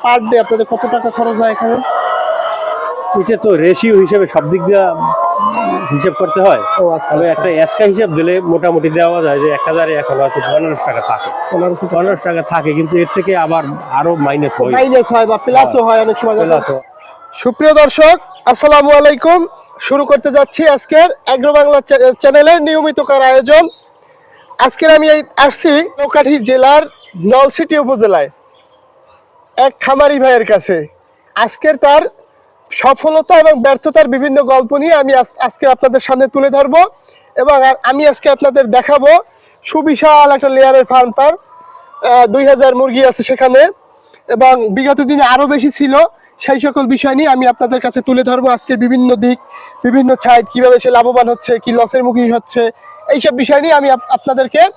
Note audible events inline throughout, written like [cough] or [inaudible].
Per day আপনাদের কত টাকা খরচ হয় এখানে? এটা তো রেশিও হিসেবে সব দিক দিয়ে হিসেব করতে হয়। আচ্ছা তবে একটা এসকা হিসাব দিলে মোটামুটি দেওয়া যায় যে এক হাজারে এখন হয়তো পনেরোশো টাকা থাকে। পনেরোশো পনেরোশো টাকা থাকে কিন্তু এর থেকে আবার আরও মাইনাস হয়। মাইনাস হয় বা প্লাসও হয়। অনেক সময়। সুপ্রিয় দর্শক আসসালামু আলাইকুম। শুরু করতে যাচ্ছি আজকের অ্যাগ্রো বাংলা চ্যা- চ্যানেলের নিয়মিতকার আয়োজন। আজকের আমি আসছি নৌকাঠি জেলার নলসিটি উপজেলায়। এক খামারি ভাইয়ের কাছে। আজকের তার সফলতা এবং ব্যর্থতার বিভিন্ন গল্প নিয়ে আমি আজ- আজকে আপনাদের সামনে তুলে ধরবো এবং আমি আজকে আপনাদের দেখাবো সুবিশাল একটা লেয়ারের ফার্ম তার। দুই হাজার মুরগি আছে সেখানে এবং বিগত দিনে আরও বেশি ছিল। সেই সকল বিষয় নিয়ে আমি আপনাদের কাছে তুলে ধরবো আজকের বিভিন্ন দিক, বিভিন্ন সাইড কীভাবে সে লাভবান হচ্ছে, কি লসের মুখী হচ্ছে, এইসব বিষয় নিয়ে আমি আপ- আপনাদেরকে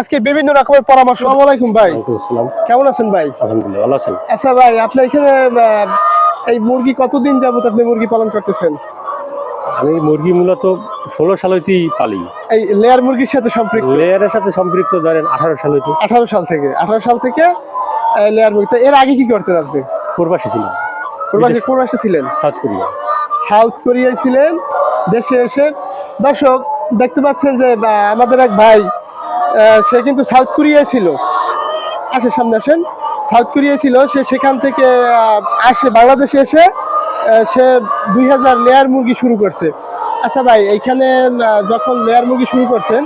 আজকে বিভিন্ন রকমের পরামর্শ। আসসালামু আলাইকুম ভাই। আসসালাম। কেমন আছেন ভাই? আলহামদুলিল্লাহ ভালো আছেন? আচ্ছা ভাই আপনি এখানে এই মুরগি কতদিন যাবত আপনি মুরগি পালন করতেছেন? আমি মুরগি মূলত ষোলো সাল হইতেই পালি। এই লেয়ার মুরগির সাথে সম্পৃক্ত? লেয়ারের সাথে সম্পৃক্ত ধরেন আঠারো সাল হইতে আঠারো সাল থেকে আঠারো সাল থেকে লেয়ার মুরগি। তো এর আগে কি করতেন আপনি? প্রবাসী ছিলেন। প্রবাসী রাষ্ট্রে ছিলেন? South Korea. সাউথ কোরিয়ায় ছিলেন দেশে এসে। দর্শক দেখতে পাচ্ছেন যে আমাদের এক ভাই সে কিন্তু সাউথ কোরিয়ায় ছিল। আসে সামনে আসেন। সাউথ কোরিয়ায় ছিল সে সেখান থেকে আসে বাংলাদেশে এসে সে দুই হাজার লেয়ার মুরগি শুরু করছে। আচ্ছা ভাই এইখানে যখন লেয়ার মুরগি শুরু করছেন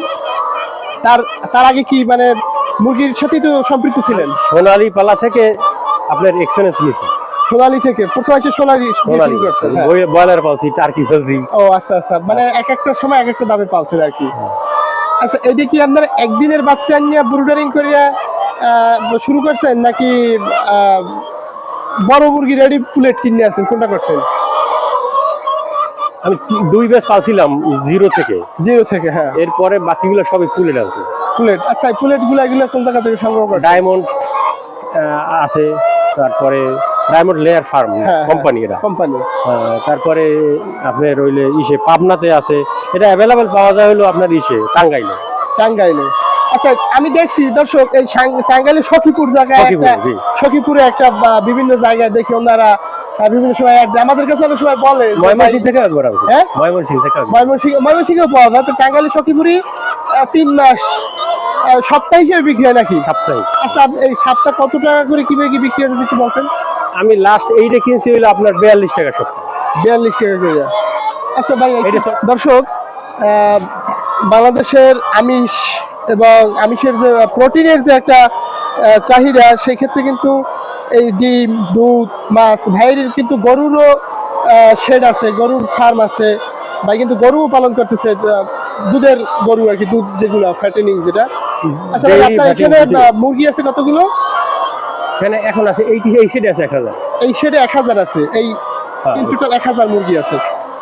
তার তার আগে কি মানে মুরগির সাথেই তো সম্পৃক্ত ছিলেন? সোনালী পালা থেকে আপনার এক্সপিরিয়েন্স নিয়েছি সোনালি থেকে প্রথম আসে সোনালি সোনালী করছেন হ্যাঁ। পালছি টার্কি ফেলছি। ও আচ্ছা আচ্ছা। মানে এক একটা সময় এক একটা দামে পালছেন আর কি। হ্যাঁ। আচ্ছা এটা কি আপনার একদিনের বাচ্চা নিয়ে ব্রুডারিং করিয়া শুরু করছেন নাকি বড় মুরগি রেডি প্লেট কিনে আছেন কোনটা করছেন? আমি দুই ব্যাচ পালছিলাম জিরো থেকে। জিরো থেকে হ্যাঁ। এরপরে বাকিগুলো সবই তুলে আছে প্লেট আচ্ছা প্লেটগুলো এগুলো কোন জায়গা থেকে সংগ্রহ করছেন? ডায়মন্ড আছে তারপরে ডায়মন্ড লেয়ার ফার্ম কোম্পানি এরা কোম্পানি তারপরে আপনার রইলে ইসে পাবনাতে আছে। এটা অ্যাভেলেবেল পাওয়া যায় হলো আপনার ইসে টাঙ্গাইলে। টাঙ্গাইলে। আচ্ছা আমি দেখছি দর্শক এই টাঙ্গাইলে সখীপুর জায়গায় সখীপুরে, একটা বিভিন্ন জায়গায় দেখি ওনারা বিভিন্ন সময় আমাদের কাছে অনেক সময় বলে ময়মনসিং থেকে হ্যাঁ? ময়মনসিং থেকে একবার। ময়মনসিংহ ময়মনসিংহে পাওয়া যায় তো টাঙ্গাইলে সখীপুরি তিন মাস সপ্তাহ হিসেবে বিক্রি হয় নাকি? সপ্তাহে আচ্ছা এই সপ্তাহ কত টাকা করে কীভাবে কি বিক্রি হয় যদি একটু বলতেন? আমি লাস্ট এইটা কিনছি হলো আপনার বিয়াল্লিশ টাকা সপ্তাহ বিয়াল্লিশ টাকা করে। আচ্ছা ভাই সব- দর্শক বাংলাদেশের আমিষ এবং আমিষের যে প্রোটিনের যে একটা চাহিদা সেই ক্ষেত্রে কিন্তু এই ডিম দুধ মাছ ভাইয়ের কিন্তু গরুরও শেড আছে গরুর ফার্ম আছে। ভাই কিন্তু গরু পালন করতেছে দুধের গরু আর কি দুধ যেগুলো ফ্যাটেনিং যেটা। আচ্ছা ভাই আপনার এখানে মুরগি আছে কতগুলো? এখানে এখন আছে এইটি এই সেটে আছে এক হাজার? এই শেডে এক হাজার আছে এই হ্যাঁ। টোটাল এক হাজার মুরগি আছে।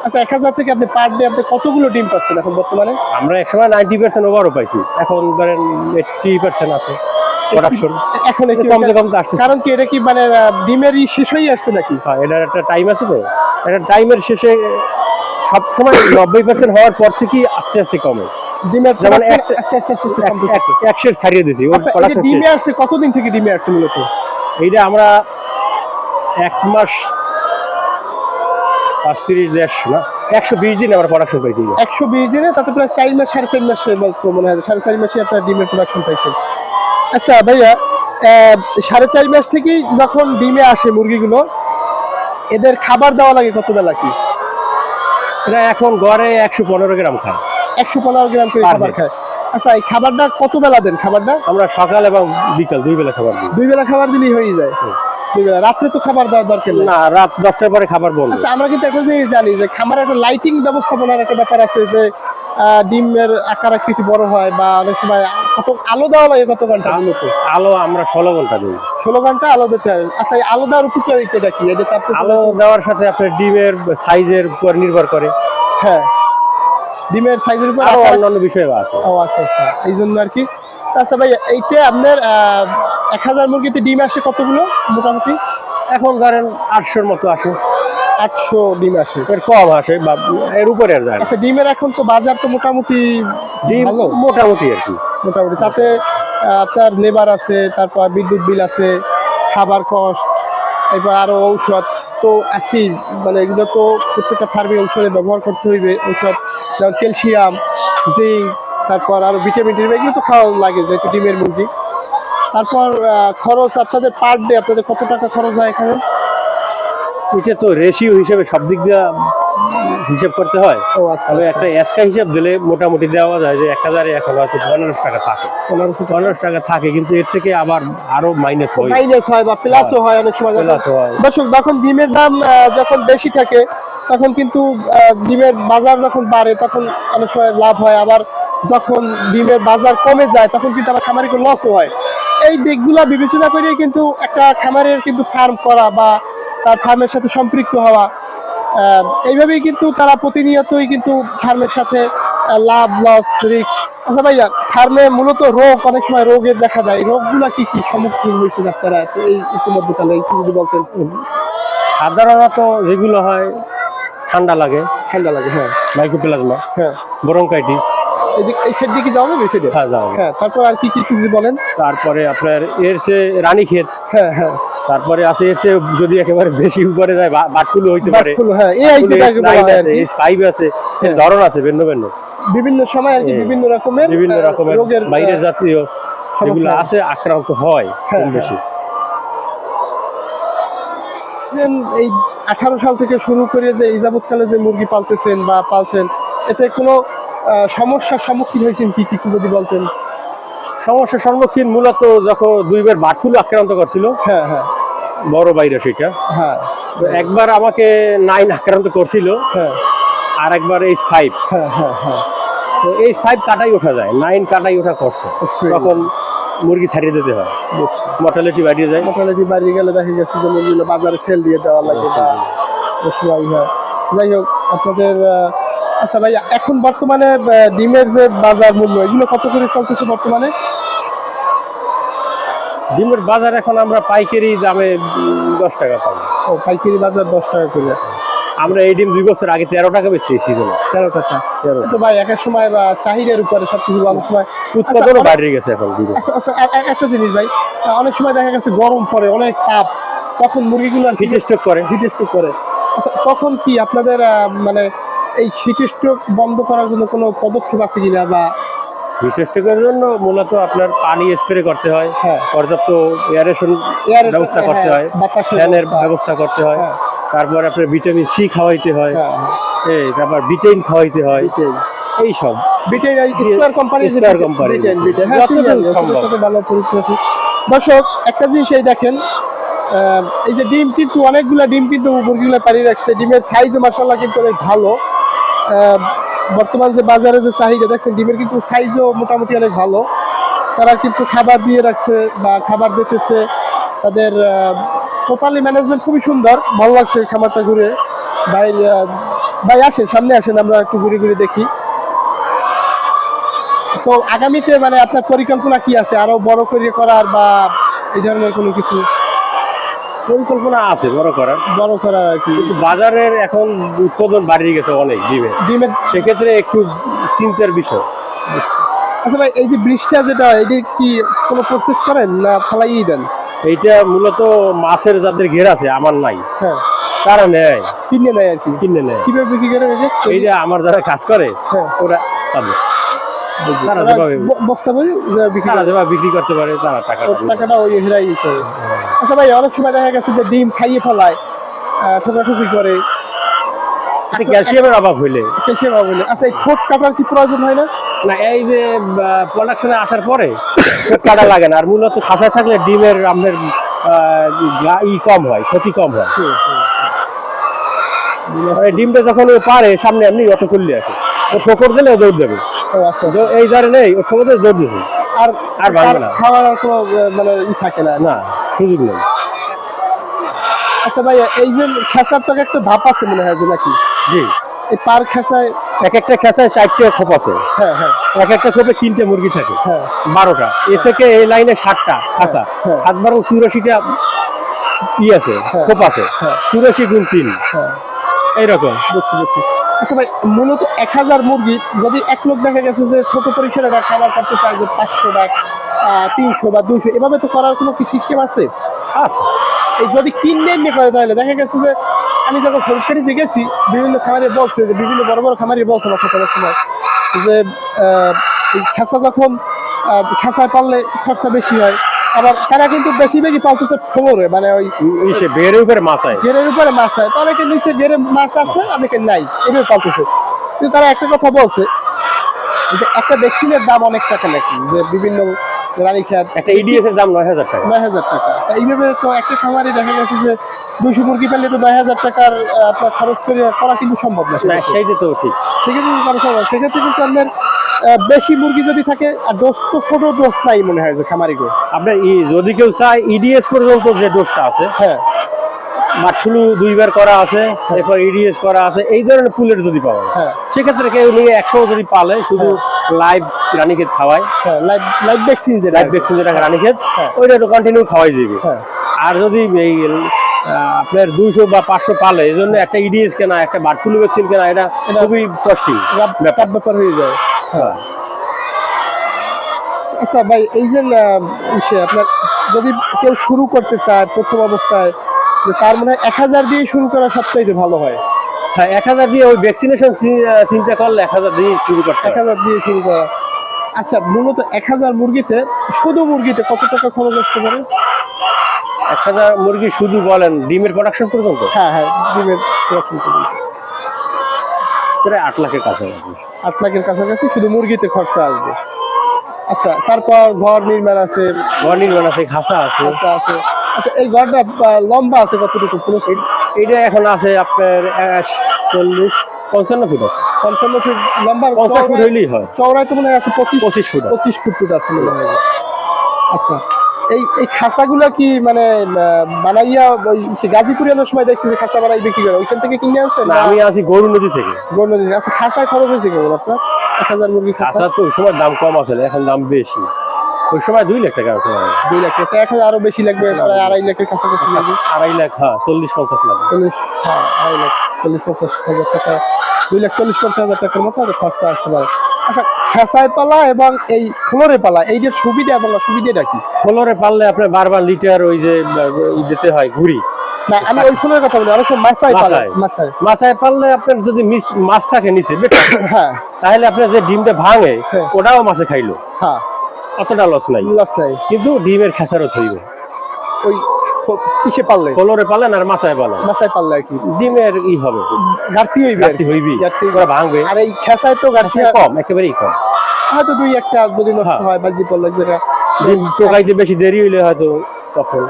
আচ্ছা এক হাজার থেকে আপনি পার ডে আপনি কতগুলো ডিম পাচ্ছেন এখন বর্তমানে? আমরা একসময় নাইনটি পার্সেন্ট ওভারও পাইছি এখন ধরেন এইটটি পার্সেন্ট আছে প্রোডাকশন এখন একটু কমতে কমতে আসছে কারণ কি এটা কি মানে ডিমেরই শেষ হয়ে আসছে নাকি? হ্যাঁ এটার একটা টাইম আছে তো। একটা টাইমের শেষে সবসময় নব্বই পার্সেন্ট হওয়ার পর থেকেই আস্তে আস্তে কমে। ডিমের যেমন আস্তে আস্তে আস্তে ছাড়িয়ে দিছি আচ্ছা ডিমে আসছে কতদিন থেকে ডিমে আসছে মূলত? এইটা আমরা এক মাস পাঁচ তিরিশ দেড়শ না? একশো বিশ দিন আমরা প্রোডাকশন পাইছি একশো বিশ দিনে তাতে প্রায় চার মাস সাড়ে চার মাসে মনে হয় সাড়ে চার মাসে আপনার ডিমের প্রোডাকশন পাইছেন আচ্ছা ভাইয়া আহ, সাড়ে চার মাস থেকেই যখন ডিমে আসে মুরগিগুলো এদের খাবার দেওয়া লাগে কত বেলা কি এখন গড়ে একশো পনেরো গ্রাম খায়। একশো পনেরো গ্রাম করে খাবার খায়। আচ্ছা এই খাবারটা কত বেলা দেন খাবারটা? আমরা সকাল এবং বিকাল দুই বেলা খাবার দিই। দুই বেলা খাবার দিলেই হয়ে যায়। রাত্রে তো খাবার দেওয়ার দরকার না রাত দশটার পরে খাবার বন্ধ। আচ্ছা আমরা কিন্তু একটা জিনিস জানি যে খামারে একটা লাইটিং ব্যবস্থাপনার একটা ব্যাপার আছে যে ডিমের আকার আকৃতি বড় হয় বা অনেক সময় কত আলো দেওয়া লাগে কত ঘণ্টা? আলো আমরা ষোলো ঘণ্টা দিই। ষোলো ঘণ্টা আলো দিতে হবে আচ্ছা এই আলো দেওয়ার উপকারিতাটা কি? আলো দেওয়ার সাথে আপনার ডিমের সাইজের উপর নির্ভর করে। হ্যাঁ। ডিমের সাইজের উপর আরও অন্যান্য বিষয় আছে। ও আচ্ছা আচ্ছা। এই জন্য আর কি। আচ্ছা ভাই এইতে আপনার এক হাজার মুরগিতে ডিম আসে কতগুলো মোটামুটি? এখন ধরেন আটশোর মতো আসে। আটশো ডিম আসে। এর কম আসে বা এর উপরে আর যায় আচ্ছা ডিমের এখন তো বাজার তো মোটামুটি ডিম মোটামুটি আর কি। মোটামুটি। তাতে আপনার লেবার আছে তারপর বিদ্যুৎ বিল আছে খাবার কস্ট এরপর আরও ঔষধ। তো আছি মানে এগুলো তো প্রত্যেকটা ফার্মে ঔষধে ব্যবহার করতে হইবে ঔষধ যেমন ক্যালসিয়াম জিঙ্ক তারপর আরও ভিটামিন টিটামিন এগুলো তো খাওয়া লাগে যেহেতু ডিমের মুরগি। তারপর খরচ আপনাদের পার ডে আপনাদের কত টাকা খরচ হয় এখানে? এটা তো রেশিও হিসেবে সব দিক দিয়ে হিসাব করতে হয়। আচ্ছা তবে একটা এসকা হিসাব দিলে মোটামুটি দেওয়া যায় যে এক হাজারে এখন হয়তো পনেরোশো টাকা থাকে। পনেরোশো পনেরোশো টাকা থাকে কিন্তু এর থেকে আবার আরও মাইনাস হয়। মাইনাস হয় বা প্লাসও হয়। অনেক সময় Plus হয়। দর্শক যখন ডিমের দাম যখন বেশি থাকে তখন কিন্তু ডিমের বাজার যখন বাড়ে, তখন অনেক সময় লাভ হয়। আবার যখন ডিমের বাজার কমে যায়, তখন কিন্তু আবার খামারিকে লসও হয়। এই দিকগুলা বিবেচনা করে কিন্তু একটা খামারের কিন্তু ফার্ম করা বা তার ফার্মের সাথে সম্পৃক্ত হওয়া এইভাবেই কিন্তু তারা প্রতিনিয়তই কিন্তু ফার্মের সাথে লাভ লস রিস্ক আচ্ছা ভাইয়া ফার্মে মূলত রোগ, অনেক সময় রোগের দেখা দেয়। রোগগুলা কি কি সম্মুখীন হয়েছেন আপনারা? এই ইতিমধ্যকালে একটু যদি বলতেন। সাধারণত যেগুলো হয় ঠান্ডা লাগে। ঠান্ডা লাগে হ্যাঁ। মাইক্রোপ্লাজমা হ্যাঁ। ব্রঙ্কাইটিস এই দিকে যাওয়া যাবে সেটা হ্যাঁ হ্যাঁ তারপর আর কি কি যদি বলেন? তারপরে আপনার এর সে হ্যাঁ হ্যাঁ। তারপরে আছে এর যদি একেবারে বেশি উপরে যায় বাটকুলো হইতে পারে। হ্যাঁ এই আইসিটাকে বলা হয় আর ফাইভ আছে হ্যাঁ। ধরন আছে ভিন্ন ভিন্ন। বিভিন্ন সময় আর কি। বিভিন্ন রকমের বিভিন্ন রকমের রোগের বাইরের জাতীয় আছে আক্রান্ত হয় হ্যাঁ, কম বেশি। যে এই আঠারো সাল থেকে শুরু করে যে এই যাবৎকালে যে মুরগি পালতেছেন বা পালছেন এতে কোনো সমস্যার সম্মুখীন হয়েছেন কি কি যদি বলতেন? সমস্যার সম্মুখীন মূলত যখন দুইবার বাটকুলো আক্রান্ত করছিল। হ্যাঁ হ্যাঁ। বড় বাইরে সেটা। হ্যাঁ। একবার আমাকে নাইন আক্রান্ত করছিল। হ্যাঁ। আর একবার এইচ ফাইভ। হ্যাঁ হ্যাঁ হ্যাঁ। তো এইচ ফাইভ কাটাই ওঠা যায়। নাইন কাটাই ওঠা কষ্ট। তখন মুরগি ছাড়িয়ে দিতে হয়। মর্টালিটি বাড়িয়ে যায়। মোটামুটি বাড়িয়ে গেলে দেখা গেছে যে মুরগিগুলো বাজারে সেল দিয়ে দেওয়া লাগে বা সময় হয়। যাই হোক আপনাদের আচ্ছা ভাই এখন বর্তমানে ডিমের যে বাজার মূল্য এগুলো কত করে চলতেছে বর্তমানে? ডিমের বাজার এখন আমরা পাইকারি দামে দশ টাকা পাই ও পাইকারি বাজার দশ টাকা করে। আমরা এই ডিম দুই বছর আগে তেরো টাকা বেশি সিজনে তেরো টাকা। তেরো তো ভাই এক সময় বা চাহিদার উপরে সব কিছু অনেক সময়। উৎপাদনও আচ্ছা, বাড়িয়ে গেছে এখন আচ্ছা আচ্ছা একটা জিনিস ভাই অনেক সময় দেখা গেছে গরম পড়ে অনেক তাপ। তখন মুরগিগুলো আর হিট স্ট্রোক করে। হিট স্ট্রোক করে। আচ্ছা তখন কি আপনাদের মানে এই হিট স্ট্রোক বন্ধ করার জন্য কোনো পদক্ষেপ আছে কিনা বা স্ট্রোকের জন্য মূলত আপনার পানি স্প্রে করতে হয় হ্যাঁ। পর্যাপ্ত এয়ারেশন এয়ার ব্যবস্থা করতে হয় ফ্যানের ব্যবস্থা। করতে হয়। হ্যাঁ, তারপর আপনার ভিটামিন সি খাওয়াইতে হয়। হ্যাঁ, এই তারপর বিটেইন খাওয়াইতে হয়। এই সব। এই স্কয়ার কোম্পানির যে স্কয়ার। হ্যাঁ। সাথে ভালো আছি। দর্শক একটা জিনিস এই দেখেন এই যে ডিম কিন্তু অনেকগুলা ডিম কিন্তু মুরগিগুলো পাড়িয়ে রাখছে। ডিমের সাইজও মার্শাল্লাহ কিন্তু অনেক ভালো। বর্তমান যে বাজারে যে চাহিদা দেখছেন ডিমের কিন্তু সাইজও মোটামুটি অনেক ভালো। তারা কিন্তু খাবার দিয়ে রাখছে বা খাবার দিতেছে। তাদের প্রপারলি ম্যানেজমেন্ট খুবই সুন্দর। ভালো লাগছে খামারটা ঘুরে। ভাই ভাই আসেন সামনে আসেন আমরা একটু ঘুরে ঘুরে দেখি। তো আগামীতে মানে আপনার পরিকল্পনা কি আছে? আরও বড় করে করার বা এই ধরনের কোনো কিছু? পরিকল্পনা আছে বড় করার। বড় করার আর কি। কিন্তু বাজারের এখন উৎপাদন বাড়িয়ে গেছে অনেক ডিমের ডিমের সেক্ষেত্রে একটু চিন্তার বিষয়। আচ্ছা ভাই এই যে বৃষ্টিটা যেটা এটি কি কোনো প্রসেস করেন না ফালাইই দেন? এইটা মূলত মাছের যাদের ঘের আছে আমার নাই। হ্যাঁ। তারা নেয়? কিনে নেয় আর কি। কিনে নেয়। কীভাবে বিক্রি করে এই যে এই যে আমার যারা কাজ করে হ্যাঁ। ওরা পাবে। তারা যেভাবে বস্তা করে বিক্রি তারা যেভাবে বিক্রি করতে পারে তারা টাকা টাকাটা ওই হেরাই করে আচ্ছা ভাই অনেক সময় দেখা গেছে যে ডিম খাইয়ে ফেলায় ঠুকি ঠোকাঠুকি করে ক্যালসিয়ামের অভাব হইলে? কেসে বলে আচ্ছা এই ঠোঁট কাটার কি প্রয়োজন হয় না? না এই যে প্রোডাকশনে আসার পরে কাটা লাগে না। আর মূলত খাসায় থাকলে ডিমের আপনার ই কম হয় ক্ষতি কম হয়। মানে ডিমটা যখন ও পারে সামনে এমনি অত চললে আসে। ও ঠোকর দিলে ও দৌড় দেবে। আচ্ছা। এই ধারে নেই ও ঠোকর দিলে দৌড় দেবে। আর আর খাওয়ার আর কোনো মানে ই থাকে না? না সুযোগ নেই। আচ্ছা ভাই এই যে খেসার তো একটা ধাপ আছে মনে হয় যে নাকি? জি। এই পার খেসায় এক একটা খেসায় চারটে খোপ আছে। হ্যাঁ হ্যাঁ। এক একটা খোপে তিনটে মুরগি থাকে। হ্যাঁ। বারোটা। এ থেকে এই লাইনে ষাটটা খাসা। হ্যাঁ। সাত বারো চুরাশিটা ই আছে হ্যাঁ। খোপ আছে। হ্যাঁ। চুরাশি গুণ তিন। হ্যাঁ। এইরকম। বুঝছি বুঝছি। আচ্ছা ভাই মূলত এক হাজার মুরগি যদি এক লোক দেখা গেছে যে ছোট পরিসরে একটা খাবার করতে চায় যে পাঁচশো বা তিনশো বা দুইশো এভাবে তো করার কোনো কি সিস্টেম আছে? আছে। যদি কিনে এমনি করে তাহলে দেখা গেছে যে আমি যখন সরকারি দেখেছি বিভিন্ন খামারে বলছে যে বিভিন্ন বড় বড় খামারি বলছে আমার সাথে সময় যে খেসা যখন খেসায় পারলে খরচা বেশি হয় আবার তারা কিন্তু বেশিরভাগই পালতেছে ফ্লোরে মানে ওই বেড়ের উপরে মাছায় গেরের উপরে মাছ হয় তো অনেকে নিচে বেড়ে মাছ আছে অনেকে নাই এভাবে পালতেছে। কিন্তু তারা একটা কথা বলছে যে একটা ভ্যাকসিনের দাম অনেক টাকা নাকি? যে বিভিন্ন একটা ইডিএস এর দাম নয় হাজার টাকা। নয় হাজার টাকা। এইভাবে তো একটা খামারে দেখা গেছে যে মুরগি পেলে তো নয় হাজার টাকার আপনার খরচ করে করা কিন্তু সম্ভব না না সেইটা তো ঠিক। সেক্ষেত্রে কিন্তু করা সম্ভব সেক্ষেত্রে কিন্তু আপনার বেশি মুরগি যদি থাকে আর ডোজ তো ছোট ডোজ নাই মনে হয় যে খামারিগুলো আপনার যদি কেউ চায় ইডিএস পর্যন্ত যে ডোজটা আছে হ্যাঁ। মাঠফুলু দুইবার করা আছে এরপর ইডিএস করা আছে এই ধরনের ফুলের যদি পাওয়া যায় হ্যাঁ। সেক্ষেত্রে কেউ নিয়ে একশো যদি পালে শুধু লাইভ রানীক্ষেত খাওয়ায়। হ্যাঁ লাইভ লাইভ ভ্যাকসিন যেটা লাইভ ভ্যাকসিন যেটা রানীক্ষেত হ্যাঁ। ওইটা একটু কন্টিনিউ খাওয়াই যাবে। হ্যাঁ। আর যদি এই আপনার দুইশো বা পাঁচশো পালে এই জন্য একটা ইডিএস কেনা একটা বার্ডফ্লু ভ্যাকসিন কেনা এটা খুবই কষ্টিং ব্যাপার। ব্যাপার হয়ে যায়। হ্যাঁ। আচ্ছা ভাই এই যে আপনার যদি কেউ শুরু করতে চায় প্রথম অবস্থায় যে তার মানে এক হাজার দিয়ে শুরু করা সবচাইতে ভালো হয়। হ্যাঁ এক হাজার দিয়ে ওই ভ্যাকসিনেশন চিন্তা করলে এক হাজার দিয়ে শুরু করতে এক হাজার দিয়ে শুরু করা। আচ্ছা মূলত এক হাজার মুরগিতে শুধু মুরগিতে কত টাকা খরচ আসতে পারে? এক হাজার মুরগি শুধু বলেন ডিমের প্রোডাকশন পর্যন্ত? হ্যাঁ হ্যাঁ ডিমের production করুন। প্রায় আট লাখের কাছাকাছি। আট লাখের কাছাকাছি শুধু মুরগিতে খরচা আসবে। আচ্ছা তারপর ঘর নির্মাণ আছে। ঘর নির্মাণ আছে খাসা আছে। আছে। আচ্ছা এই ঘরটা লম্বা আছে কতটুকু? পুরো এটা এখন আছে আপনার চল্লিশ পঞ্চান্ন ফুট আছে। পঞ্চান্ন ফিট লম্বা পঞ্চাশ ফুট হইলেই হয়। চওড়ায় তো মনে হয় আছে পঁচিশ পঁচিশ ফুট পঁচিশ ফুট ফুট আছে মনে হয়। আচ্ছা এই এই খাঁচাগুলা কি মানে বানাইয়া ওই সে গাজীপুরে আনার সময় দেখছি যে খাঁচা বানাই বিক্রি করে। ওইখান থেকে কিনে আনছে না আমি আছি গরু নদী থেকে। গণদিন আচ্ছা খাঁচায় খরচ হয়েছে কেমন আপনার? এক হাজার মুরগি খাসা? তো ওই সময় দাম কম আসলে এখন দাম বেশি। ওই সময় দুই লাখ টাকা আছে দুই লাখ টাকা। এখন আরও বেশি লাগবে প্রায় আড়াই লাখের কাছাকাছি লাগবে। আড়াই লাখ হ্যাঁ চল্লিশ পঞ্চাশ লাখ। চল্লিশ হ্যাঁ আড়াই লাখ চল্লিশ পঞ্চাশ হাজার টাকা। দুই লাখ চল্লিশ পঞ্চাশ হাজার টাকার মতো আর খরচা আসতে পারে। আচ্ছা খেসায় পালা এবং এই ফ্লোরে পালা এই যে সুবিধা এবং অসুবিধাটা কি? ফলরে পারলে আপনার বারবার লিটার ওই যে দিতে হয় ঘুরি না আমি ওই ফ্লোরের কথা বলি অনেক মাছায় পালা মাছায়। মাছায় আপনার যদি মাছ থাকে নিচে [coughs] হ্যাঁ। তাহলে আপনার যে ডিমটা ভাঙে হ্যাঁ। ওটাও মাছে খাইলো। হ্যাঁ। অতটা লস নাই। লস নাই। কিন্তু ডিমের খেসারও থইবে ওই কিসে পারলে। ফলরে পালেন আর মাছায় পালেন মাছায় পারলে আর কি। ডিমের ই হবে। ঘাটতি হইবে ঘাটতি। হইবি ঘাটতি ওরা ভাঙবে। আর এই খেসায় তো ঘাটতি কম একেবারেই কম। হয়তো দুই একটা যদি নষ্ট হ্যাঁ। হয় বাজি পড়লে এক জায়গা ডিম টোকাইতে বেশি দেরি হইলে হয়তো তখন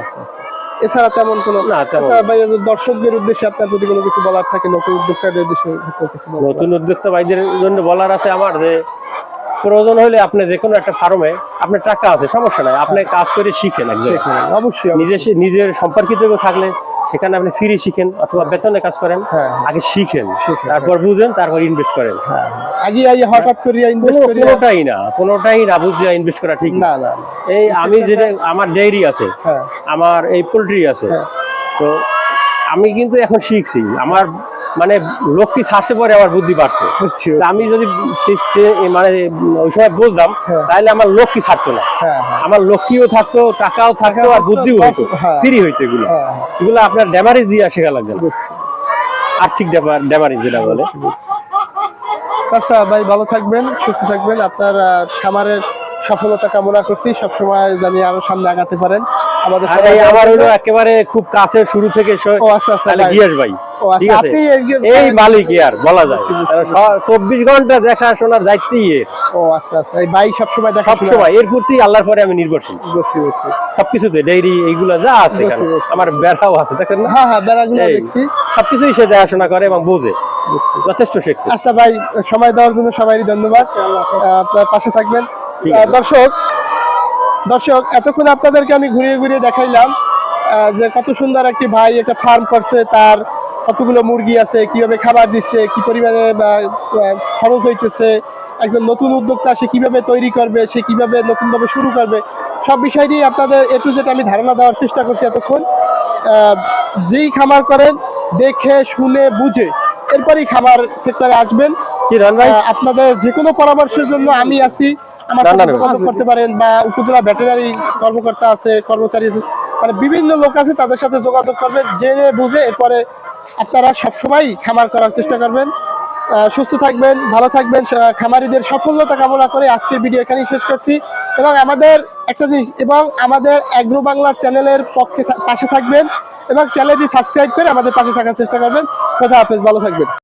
আচ্ছা আচ্ছা। এছাড়া তেমন কোনো না তেমন আচ্ছা ভাই দর্শকদের উদ্দেশ্যে আপনার যদি কোনো কিছু বলার থাকে নতুন উদ্যোক্তাদের উদ্দেশ্যে নতুন উদ্যোক্তা ভাইদের জন্য বলার আছে আমার যে প্রয়োজন হলে আপনি যে কোনো একটা ফার্মে আপনার টাকা আছে সমস্যা নাই। আপনি কাজ করে শিখেন একজন অবশ্যই নিজে নিজের সম্পর্কিত থাকলে সেখানে আপনি ফ্রি শিখেন অথবা বেতনে কাজ করেন হ্যাঁ আগে শিখেন। তারপর বুঝেন তারপর ইনভেস্ট করেন। হ্যাঁ আগে হঠাৎ ইনভেস্ট কোনো- কোনোটাই না কোনোটাই না বুঝিয়া ইনভেস্ট করা ঠিক না। না। এই আমি যেটা আমার ডেইরি আছে হ্যাঁ। আমার এই পোলট্রি আছে। হ্যাঁ। তো আমি কিন্তু এখন শিখছি। আমার মানে লক্ষ্মী ছাড়ছে পরে আমার বুদ্ধি বাড়ছে। আমি যদি মানে ওই সময় বুঝতাম হ্যাঁ। তাহলে আমার লক্ষ্মী ছাড়তো না। হ্যাঁ হ্যাঁ। আমার লক্ষ্মীও থাকতো টাকাও থাকতো আর বুদ্ধিও হ্যাঁ। ফ্রি হইতো এগুলো। এগুলো আপনার ড্যামারেজ দিয়ে শেখা লাগবে না বুঝছি আর্থিক ড্যামারেজ যেটা বলে। আচ্ছা ভাই ভালো থাকবেন সুস্থ থাকবেন। আপনার খামারের সফলতা কামনা করছি। সবসময় জানি আরও সামনে আগাতে পারেন। আমাদের আর সবাই এই আমার হলো একেবারে খুব কাছের শুরু থেকে ও আচ্ছা আচ্ছা গিয়াস ভাই। আচ্ছা ঠিক আছে? এই- এই মালিক ইয়ার বলা যায়। বুঝছি, বুঝছি, স- চব্বিশ দায়িত্বই এর। ও আচ্ছা আচ্ছা এই ভাই সবসময় দেখা সব সময় এর প্রতি আল্লাহর পরে আমি নির্ভরশীল। বুঝছি বুঝছি। সবকিছুতে ডেইরি এইগুলা যা আছে এখানে বুঝছি, বুঝছি। আমার বেড়াও আছে দেখেন না? হ্যাঁ হ্যাঁ বেড়াগুলো দেখছি। সবকিছুই সে দেখাশোনা করে এবং বোঝে। যথেষ্ট শিখছে। আচ্ছা ভাই সময় দেওয়ার জন্য সবারই ধন্যবাদ। আপনার পাশে থাকবেন। দর্শক দর্শক এতক্ষণ আপনাদেরকে আমি ঘুরিয়ে ঘুরিয়ে দেখাইলাম যে কত সুন্দর একটি ভাই একটা ফার্ম করছে তার কতগুলো মুরগি আছে কীভাবে খাবার দিচ্ছে কি পরিমাণে খরচ হইতেছে একজন নতুন উদ্যোক্তা সে কীভাবে তৈরি করবে সে কীভাবে নতুনভাবে শুরু করবে সব বিষয় নিয়ে আপনাদের এ যেটা আমি ধারণা দেওয়ার চেষ্টা করছি এতক্ষণ। যেই খামার করেন দেখে শুনে বুঝে এরপরই খামার সেক্টরে আসবেন। আপনাদের যে কোনো পরামর্শের জন্য আমি আছি। আমার করতে পারেন বা উপজেলা ভেটেরিনারি কর্মকর্তা আছে কর্মচারী আছে মানে বিভিন্ন লোক আছে তাদের সাথে যোগাযোগ করবেন জেনে বুঝে এরপরে আপনারা সবসময় খামার করার চেষ্টা করবেন। সুস্থ থাকবেন ভালো থাকবেন খামারিদের সফলতা কামনা করে আজকের ভিডিও এখানেই শেষ করছি। এবং আমাদের একটা জিনিস এবং আমাদের অ্যাগ্রো বাংলা চ্যানেলের পক্ষে পাশে থাকবেন এবং চ্যানেলটি সাবস্ক্রাইব করে আমাদের পাশে থাকার চেষ্টা করবেন। কথা হাফেজ ভালো থাকবেন।